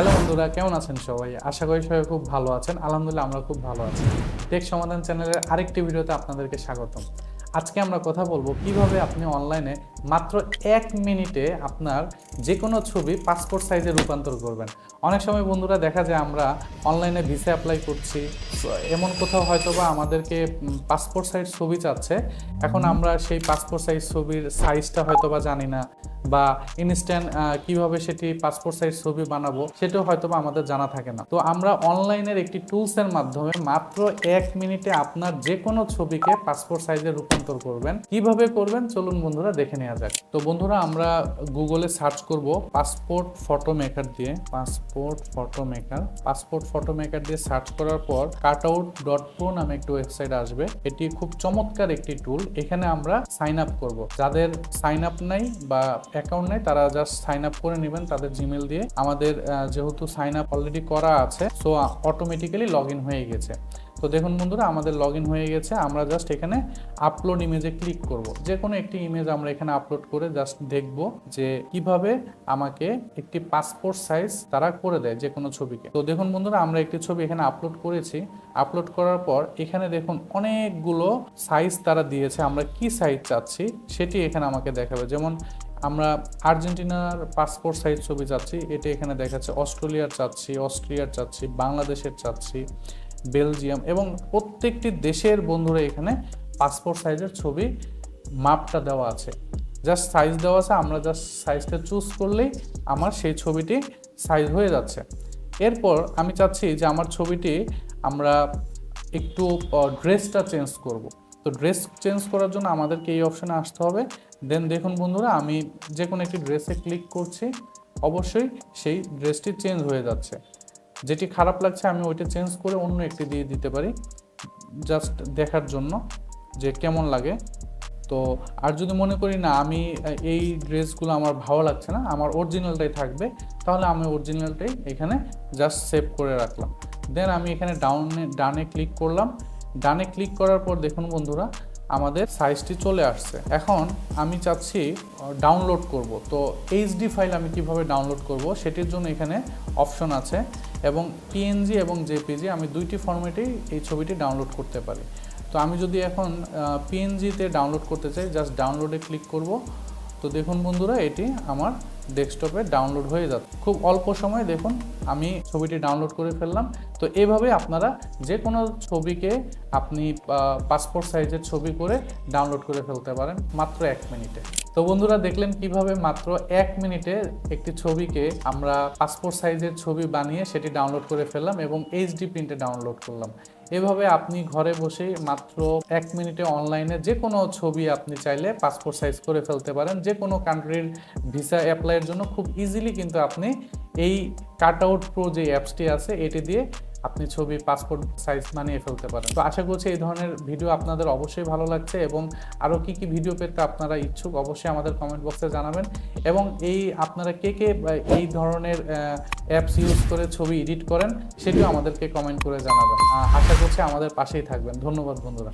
Hello বন্ধুরা, কেমন আছেন সবাই? আশা করি সবাই খুব ভালো আছেন। আলহামদুলিল্লাহ আমরা খুব ভালো আছি। টেক সমাধান চ্যানেলের আরেকটি ভিডিওতে আপনাদেরকে স্বাগতম। আজকে আমরা কথা বলব কীভাবে আপনি অনলাইনে মাত্র এক মিনিটে আপনার যে কোনো ছবি পাসপোর্ট সাইজে রূপান্তর করবেন। অনেক সময় বন্ধুরা দেখা যায় আমরা অনলাইনে ভিসা অ্যাপ্লাই করছি এমন কোথাও হয়তো বা আমাদেরকে পাসপোর্ট সাইজ ছবি চাচ্ছে। এখন আমরা সেই পাসপোর্ট সাইজ ছবির সাইজটা হয়তো বা জানি না। বা ইনস্ট্যান্ট কীভাবে সেটি পাসপোর্ট সাইজ ছবি বানাবো, সেটাও হয়তো আমাদের জানা থাকে না। তো আমরা অনলাইনের একটি টুলসের মাধ্যমে মাত্র এক মিনিটে আপনার যে কোনো ছবিকে পাসপোর্ট সাইজে রূপান্তর করবেন। কীভাবে করবেন? চলুন বন্ধুরা দেখে নেওয়া যাক। তো বন্ধুরা, আমরা গুগলে সার্চ করব পাসপোর্ট ফটো মেকার দিয়ে। Passport photo maker passport photo maker দিয়ে সার্চ করার পর কাট আউট ডট প্রো নামে একটি ওয়েবসাইট আসবে। এটি খুব চমৎকার একটি টুল এখানে আমরা সাইন আপ করব। যাদের সাইন আপ নাই বা অ্যাকাউন্ট নেই, তারা জাস্ট সাইন আপ করে নেবেন তাদের জিমেল দিয়ে। আমাদের যেহেতু সাইন আপ অলরেডি করা আছে সো অটোমেটিক্যালি লগ হয়ে গেছে। তো দেখুন বন্ধুরা, আমাদের লগ হয়ে গেছে। আমরা জাস্ট এখানে আপলোড ইমেজে ক্লিক করব। যে কোনো একটি ইমেজ আমরা এখানে আপলোড করে জাস্ট দেখব যে কীভাবে আমাকে একটি পাসপোর্ট সাইজ তারা করে দেয় যে কোনো ছবিকে। তো দেখুন বন্ধুরা, আমরা একটি ছবি এখানে আপলোড করেছি। আপলোড করার পর এখানে দেখুন অনেকগুলো সাইজ তারা দিয়েছে। আমরা কি সাইজ চাচ্ছি সেটি এখানে আমাকে দেখাবে। যেমন আমরা আর্জেন্টিনার পাসপোর্ট সাইজ ছবি চাচ্ছি, এটা এখানে দেখাচ্ছে, অস্ট্রেলিয়ার চাচ্ছি, অস্ট্রিয়ার চাচ্ছি, বাংলাদেশের চাচ্ছি, বেলজিয়াম এবং প্রত্যেকটি দেশের বন্ধুরা এখানে পাসপোর্ট সাইজের ছবি মাপটা দেওয়া আছে। জাস্ট সাইজ দেওয়া আছে, আমরা জাস্ট সাইজটা চুজ করলেই আমার সেই ছবিটি সাইজ হয়ে যাচ্ছে। এরপর আমি চাচ্ছি যে আমার ছবিটি আমরা একটু ড্রেসটা চেঞ্জ করব। তো ড্রেস চেঞ্জ করার জন্য আমাদেরকে এই অপশানে আসতে হবে। দেন দেখুন বন্ধুরা, আমি যে কোনো একটি ড্রেসে ক্লিক করছি, অবশ্যই সেই ড্রেসটি চেঞ্জ হয়ে যাচ্ছে। যেটি খারাপ লাগছে, আমি ওইটা চেঞ্জ করে অন্য একটি দিয়ে দিতে পারি জাস্ট দেখার জন্য যে কেমন লাগে। তো আর যদি মনে করি না, আমি এই ড্রেসগুলো আমার ভালো লাগছে না, আমার অরিজিনালটাই থাকবে, তাহলে আমি অরিজিনালটাই এখানে জাস্ট সেভ করে রাখলাম। দেন আমি এখানে ডাউনে ডানে ক্লিক করলাম ডানে ক্লিক করার পর দেখুন বন্ধুরা, আমাদের সাইজটি চলে আসছে। এখন আমি চাচ্ছি ডাউনলোড করব। তো এইচডি ফাইল আমি কীভাবে ডাউনলোড করব, সেটির জন্য এখানে অপশন আছে এবং পিএনজি এবং জেপিজি আমি দুইটি ফরম্যাটেই এই ছবিটি ডাউনলোড করতে পারি। তো আমি যদি এখন পিএনজিতে ডাউনলোড করতে চাই জাস্ট ডাউনলোডে ক্লিক করব। তো দেখুন বন্ধুরা, এটি আমার ডেস্কটপে ডাউনলোড হয়ে যাচ্ছে। খুব অল্প সময় দেখুন আমি ছবিটি ডাউনলোড করে ফেললাম। তো এভাবে আপনারা যে কোনো ছবিকে আপনি পাসপোর্ট সাইজের ছবি করে ডাউনলোড করে ফেলতে পারেন মাত্র এক মিনিটে। তো বন্ধুরা দেখলেন কীভাবে মাত্র এক মিনিটে একটি ছবিকে আমরা পাসপোর্ট সাইজের ছবি বানিয়ে সেটি ডাউনলোড করে ফেললাম এবং এইচডি প্রিন্টে ডাউনলোড করলাম। এভাবে আপনি ঘরে বসে মাত্র এক মিনিটে অনলাইনে যে কোনো ছবি আপনি চাইলে পাসপোর্ট সাইজ করে ফেলতে পারেন। যে কোনো কান্ট্রির ভিসা অ্যাপ্লাইয়ের জন্য খুব ইজিলি কিন্তু আপনি এই কাট আউট প্রো যে অ্যাপসটি আছে, এটি দিয়ে আপনি ছবি পাসপোর্ট সাইজ বানিয়ে ফেলতে পারেন। তো আশা করছি এই ধরনের ভিডিও আপনাদের অবশ্যই ভালো লাগছে এবং আরও কি কি ভিডিও পেতে আপনারা ইচ্ছুক অবশ্যই আমাদের কমেন্ট বক্সে জানাবেন। এবং এই আপনারা কে কে এই ধরনের অ্যাপস ইউজ করে ছবি এডিট করেন, সেটিও আমাদেরকে কমেন্ট করে জানাবেন। আশা করছি আমাদের পাশেই থাকবেন। ধন্যবাদ বন্ধুরা।